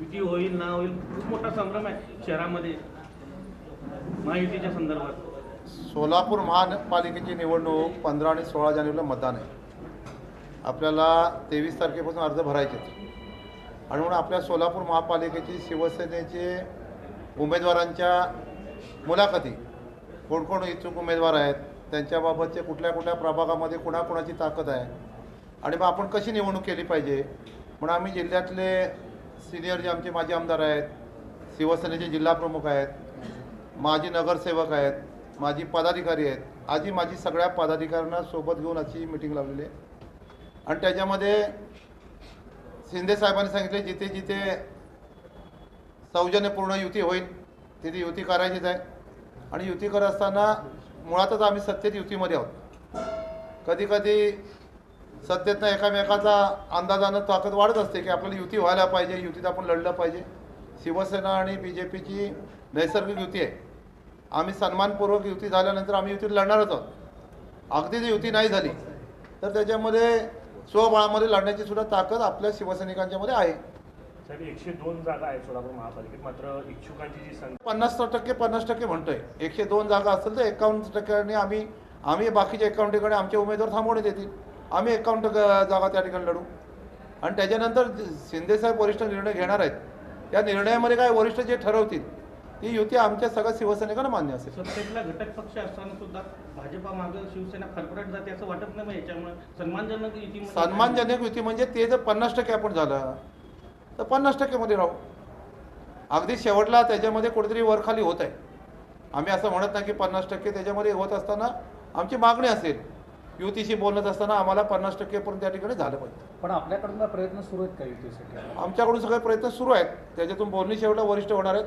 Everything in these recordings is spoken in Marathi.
युती होईल ना होईल खूप मोठा संभ्रम आहे शहरामध्ये. महायुतीच्या संदर्भात. सोलापूर महानगरपालिकेची निवडणूक पंधरा आणि सोळा जानेवारीला मतदान आहे. आपल्याला तेवीस तारखेपासून अर्ज भरायचे आणि म्हणून आपल्या सोलापूर महापालिकेची शिवसेनेचे उमेदवारांच्या मुलाखती. कोण कोण इच्छुक उमेदवार आहेत त्यांच्याबाबतचे कुठल्या कुठल्या प्रभागामध्ये कुणाकुणाची ताकद आहे. आणि मग आपण कशी निवडणूक केली पाहिजे? म्हणून आम्ही जिल्ह्यातले सिनियर जे आमचे माजी आमदार आहेत शिवसेनेचे जिल्हा प्रमुख आहेत माजी नगरसेवक आहेत माजी पदाधिकारी आहेत आजी माझी सगळ्या पदाधिकाऱ्यांना सोबत घेऊन अशी मिटिंग लावलेली आहे. आणि त्याच्यामध्ये शिंदे साहेबांनी सांगितले जिथे जिथे सौजन्यपूर्ण युती होईल तिथे युती करायचीच आहे. आणि युती करत असताना मुळातच आम्ही सत्तेत युतीमध्ये आहोत. कधी कधी सत्तेतनं एकामेकाचा अंदाजानं ताकद वाढत असते की आपल्याला युती व्हायला पाहिजे युतीत आपण लढलं पाहिजे. शिवसेना आणि बी जे पीची नैसर्गिक युती आहे. आम्ही सन्मानपूर्वक युती झाल्यानंतर आम्ही युतीत लढणारच आहोत. अगदी जर युती नाही झाली तर त्याच्यामध्ये स्वबळामध्ये लढण्याची सुद्धा ताकद आपल्या शिवसैनिकांच्यामध्ये आहे. साहेब एकशे दोन जागा आहेत सोलापूर महापालिकेत मात्र इच्छुकांची जी संख्या पन्नास टक्के पन्नास टक्के म्हणतोय. एकशे दोन जागा असेल तर एकावन्न टक्क्यांनी आम्ही आम्ही बाकीच्या एकावन्न ठिकाणी आमचे उमेदवार थांबवण्यात येतील. आम्ही एकावन्न टक्के जागा त्या ठिकाणी लढू. आणि त्याच्यानंतर शिंदेसाहेब वरिष्ठ निर्णय घेणार आहेत. त्या निर्णयामध्ये काय वरिष्ठ जे ठरवतील ती युती आमच्या सगळ्या शिवसैनिकांना मान्य असेल. सत्तेतला घटक पक्ष असताना सुद्धा भाजपा मागं शिवसेना फरफरट जाते असं वाटत नाही याच्यामुळे? सन्मानजनक युती सन्मानजनक युती म्हणजे ते जर पन्नास टक्के आपण झालं तर पन्नास टक्केमध्ये राहू. अगदी शेवटला त्याच्यामध्ये कुठेतरी वरखाली होत आहे. आम्ही असं म्हणत नाही की पन्नास टक्के त्याच्यामध्ये होत असताना आमची मागणी असेल. युतीशी बोलत असताना आम्हाला पन्नास टक्केपर्यंत त्या ठिकाणी झालं पाहिजे. पण आपल्याकडून प्रयत्न सुरू आहेत का युतीसाठी? आमच्याकडून सगळे प्रयत्न सुरू आहेत. त्याच्यातून बोलणी शेवटला वरिष्ठ होणार आहेत.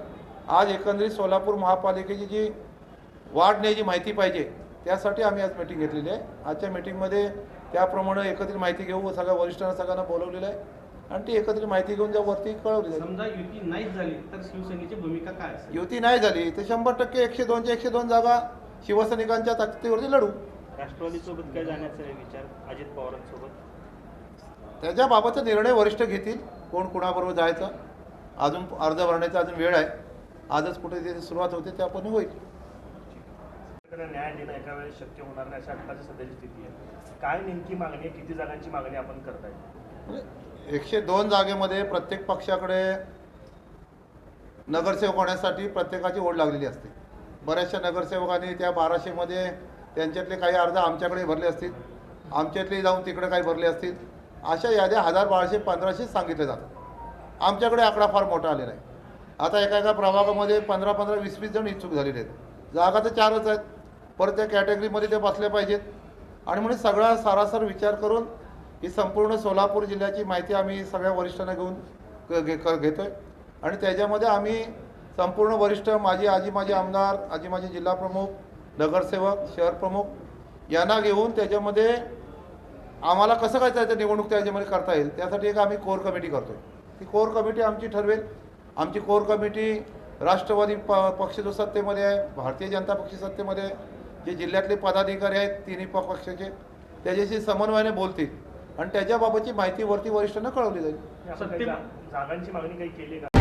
आज एकंदरीत सोलापूर महापालिकेची जी वाढ न्यायची माहिती पाहिजे त्यासाठी आम्ही आज मिटिंग घेतलेली आहे. आजच्या मिटिंगमध्ये त्याप्रमाणे एकत्रित माहिती घेऊ सगळ्या वरिष्ठांना सगळ्यांना बोलवलेलं आहे. आणि ती एकत्रित माहिती घेऊन ज्या वरती कळवली जाईल. समजा युती नाहीच झाली तर शिवसेनेची भूमिका काय युती नाही झाली तर शंभर टक्के एकशे दोनशे एकशे दोन जागा शिवसैनिकांच्या ताकदीवरती लढू. राष्ट्रवादीसोबत काय जाण्याचा विचार? अजित पवारांसोबत? त्याच्याबाबतचा निर्णय वरिष्ठ घेतील. कोण कुणाबरोबर जायचं? अजून अर्ज भरण्याचा अजून वेळ आहे. आजच कुठे त्याची सुरुवात होते त्यापणे होईल. त्यांना न्याय देणं एका वेळेस शक्य होणार नाही अशा आत्ताची सध्याची स्थिती आहे. काय नेमकी मागणी आहे? किती जागांची मागणी आपण करताय? एकशे दोन जागेमध्ये प्रत्येक पक्षाकडे नगरसेवक होण्यासाठी प्रत्येकाची ओढ लागलेली असते. बऱ्याचशा नगरसेवकांनी त्या बाराशेमध्ये त्यांच्यातले काही अर्ज आमच्याकडे भरले असतील आमच्यातले जाऊन तिकडे काही भरले असतील अशा याद्या हजार बाराशे पंधराशे सांगितले जातात. आमच्याकडे आकडा फार मोठा आलेला आहे. आता एका एका प्रभागामध्ये पंधरा पंधरा वीस वीस जण इच्छुक झालेले आहेत. जागा तर चारच आहेत. परत त्या कॅटेगरीमध्ये ते बसले पाहिजेत. आणि म्हणून सगळा सारासार विचार करून ही संपूर्ण सोलापूर जिल्ह्याची माहिती आम्ही सगळ्या वरिष्ठांना घेऊन क- घे क- आहे आणि त्याच्यामध्ये आम्ही संपूर्ण वरिष्ठ माझी आजी माझे आमदार आजी माझे जिल्हा प्रमुख नगरसेवक शहर प्रमुख यांना घेऊन त्याच्यामध्ये आम्हाला कसं काय त्याचं निवडणूक त्याच्यामध्ये करता येईल? त्यासाठी एक आम्ही कोर कमिटी करतो ती कोर कमिटी आमची ठरवेल. आमची कोर कमिटी राष्ट्रवादी प पक्ष जो सत्तेमध्ये आहे भारतीय जनता पक्ष सत्तेमध्ये आहे जे जिल्ह्यातले पदाधिकारी आहेत तिन्ही प- पक्षाचे त्याच्याशी समन्वयाने बोलतील. आणि त्याच्याबाबतची माहिती वरती वरिष्ठांना कळवली जाईल. सत्य- जागांची मागणी काही केली का?